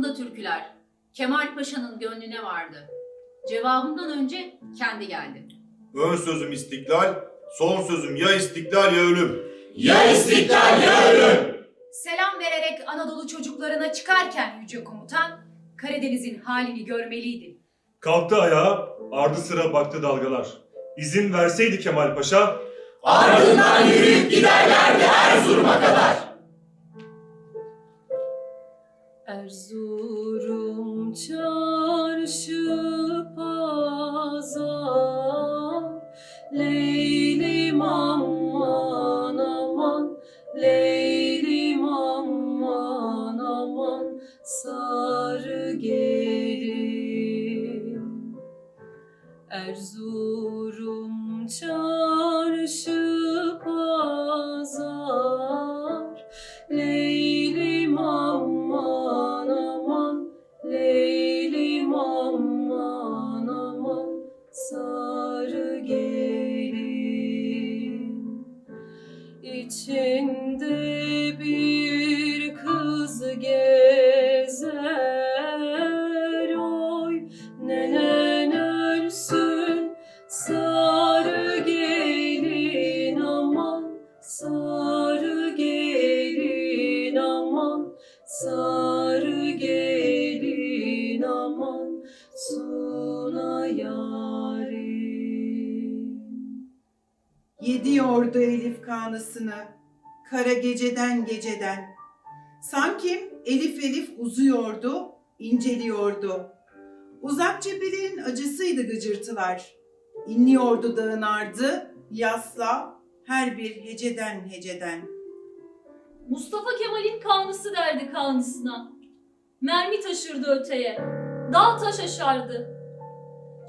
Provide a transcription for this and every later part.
ağzında türküler. Kemal Paşa'nın gönlüne vardı. Cevabından önce kendi geldi. Ön sözüm istiklal, son sözüm ya istiklal ya ölüm. Ya istiklal ya ölüm. Selam vererek Anadolu çocuklarına çıkarken Yüce Komutan, Karadeniz'in halini görmeliydi. Kalktı ayağa, ardı sıra baktı dalgalar. İzin verseydi Kemal Paşa, Ardından yürüyüp giderlerdi Erzurum'a kadar. Erzurum çarşı pazar Leylim aman aman Leylim aman aman Sarı gelin. Erzurum çarşı Sarı gelin İçinde Yediyordu Elif kanısını, kara geceden geceden. Sanki Elif Elif uzuyordu, inceliyordu. Uzak cephelerin acısıydı gıcırtılar. İnliyordu dağın ardı, yasla, her bir heceden heceden. Mustafa Kemal'in kanlısı derdi kanlısına. Mermi taşırdı öteye. Dağ taş aşardı.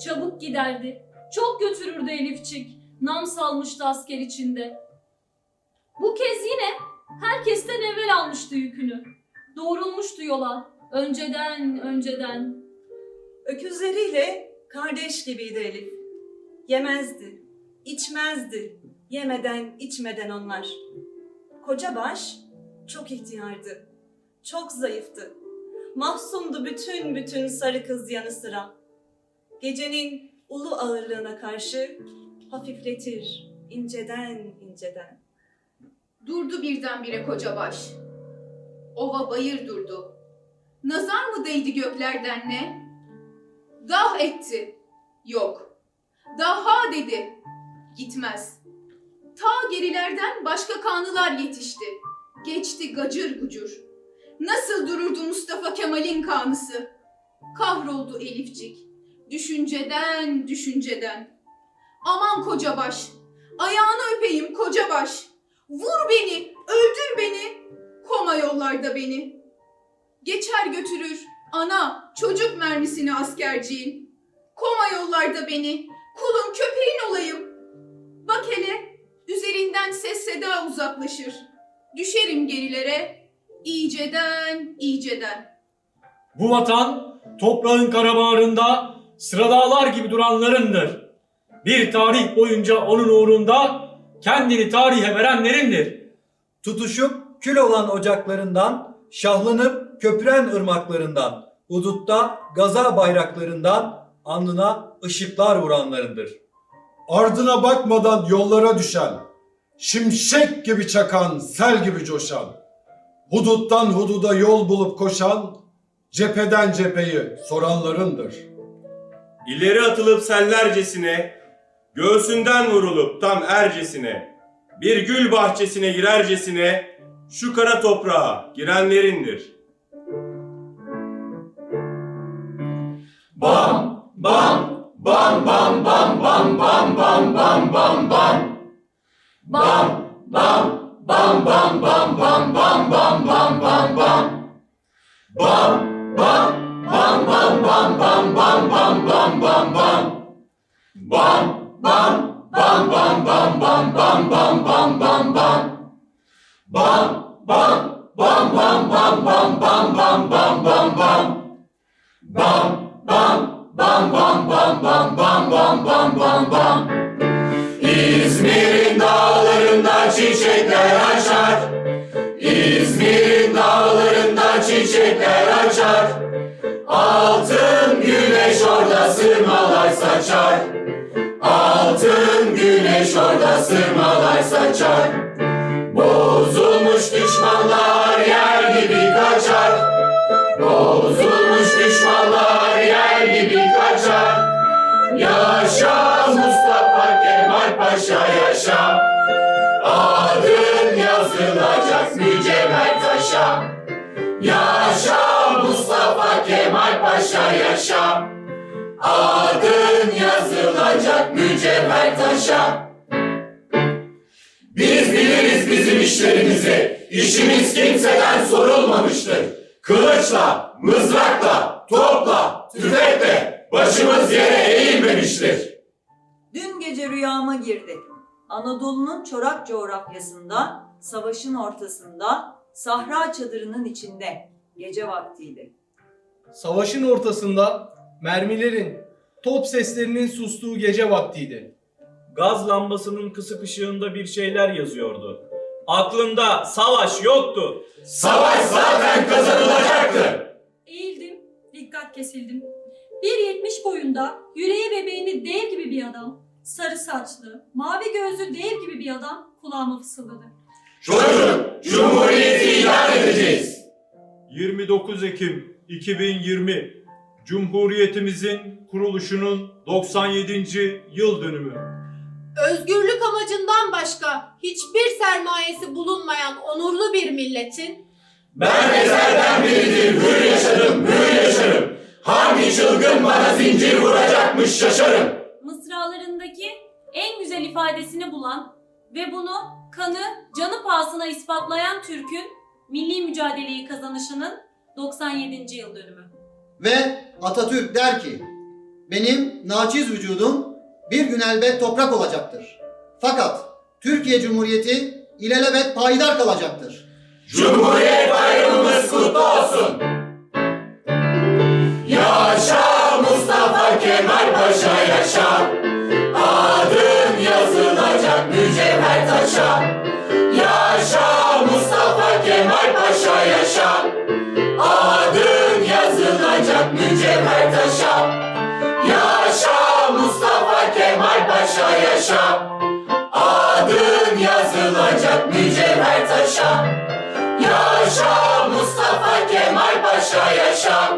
Çabuk giderdi. Çok götürürdü Elifçik. Nam salmıştı asker içinde. Bu kez yine herkesten evvel almıştı yükünü. Doğrulmuştu yola. Önceden, önceden. Öküzleriyle kardeş gibiydi Elif. Yemezdi, içmezdi. Yemeden, içmeden onlar. Koca baş çok ihtiyardı. Çok zayıftı. Mahzundu bütün bütün sarı kız yanı sıra. Gecenin ulu ağırlığına karşı hafifletir inceden inceden. Durdu birdenbire koca baş. Ova bayır durdu. Nazar mı değdi göklerden ne? Dah etti. Yok. Daha dedi. Gitmez. Ta gerilerden başka kanlılar yetişti. Geçti gacır gucur. Nasıl dururdu Mustafa Kemal'in kanısı? Kahroldu Elifcik. Düşünceden, düşünceden. Aman koca baş. Ayağını öpeyim koca baş. Vur beni, öldür beni, koma yollarda beni. Geçer götürür ana çocuk mermisini askerciğin. Koma yollarda beni, kulun köpeğin olayım. Bak hele, üzerinden ses seda uzaklaşır. Düşerim gerilere, iyiceden, iyiceden. Bu vatan toprağın karabağrında sıra dağlar gibi duranlarındır. Bir tarih boyunca onun uğrunda kendini tarihe verenlerindir. Tutuşup kül olan ocaklarından, şahlanıp köpüren ırmaklarından, hudutta gaza bayraklarından alnına ışıklar vuranlarındır. Ardına bakmadan yollara düşen, şimşek gibi çakan, sel gibi coşan, huduttan hududa yol bulup koşan, cepheden cepheyi soranlarındır. İleri atılıp sellercesine, göğsünden vurulup tam ercesine, bir gül bahçesine girercesine, şu kara toprağa girenlerindir. Bam, bam, bam, bam, bam, bam, bam, bam, bam, bam, bam. Bam, bam, bam, bam, bam, bam, bam, bam, bam, bam, bam. Bam, bam, bam, bam, bam, bam, bam, bam, bam, bam, bam. Bam, bam, bam, bam, bam, bam, bam, bam, bam, bam. Bam, bam, bam, bam, bam, bam, bam, bam, bam, bam, bam. Bam, bam, bam, bam, bam, bam, bam, bam, bam, bam. İzmir'in dağlarında çiçekler açar. İzmir'in dağlarında çiçekler açar orada sırmalar saçar. Bozulmuş düşmanlar yer gibi kaçar. Bozulmuş düşmanlar yer gibi kaçar. Yaşa Mustafa Kemal Paşa yaşa. Adın yazılacak mücevher taşa Yaşa Mustafa Kemal Paşa yaşa. Adın yazılacak mücevher taşa Biz biliriz bizim işlerimizi İşimiz kimseden sorulmamıştır Kılıçla, mızrakla, topla, tüfekle Başımız yere eğilmemiştir Dün gece rüyama girdi. Anadolu'nun çorak coğrafyasında, savaşın ortasında, sahra çadırının içinde. Gece vaktiydi. Savaşın ortasında mermilerin, top seslerinin sustuğu gece vaktiydi. Gaz lambasının kısık ışığında bir şeyler yazıyordu. Aklında savaş yoktu. Savaş zaten kazanılacaktı Eğildim, dikkat kesildim. 1.70 boyunda, yüreği ve beyni dev gibi bir adam, sarı saçlı, mavi gözlü dev gibi bir adam kulağıma fısıldadı. Çocuk, Cumhuriyeti ilan edeceğiz 29 Ekim 2020 Cumhuriyetimizin kuruluşunun 97. yıl dönümü. Özgürlük amacından başka hiçbir sermayesi bulunmayan onurlu bir milletin Ben ezelden beridir hür yaşarım, hür yaşarım Hangi çılgın bana zincir vuracakmış şaşarım Mısralarındaki en güzel ifadesini bulan ve bunu kanı, canı pahasına ispatlayan Türk'ün milli mücadeleyi kazanışının 97. yıl dönümü. Ve Atatürk der ki, benim naçiz vücudum bir gün elbet toprak olacaktır. Fakat Türkiye Cumhuriyeti ilelebet payidar kalacaktır. Cumhuriyet bayramımız kutlu olsun. Yaşa Mustafa Kemal Paşa yaşa. Adın yazılacak mücevher taşa. Yaşa Mustafa Kemal Paşa yaşa. Adın yazılacak mücevher taşa Paşa yaşa. Adın yazılacak mücevher taşa. Yaşa Mustafa Kemal Paşa yaşa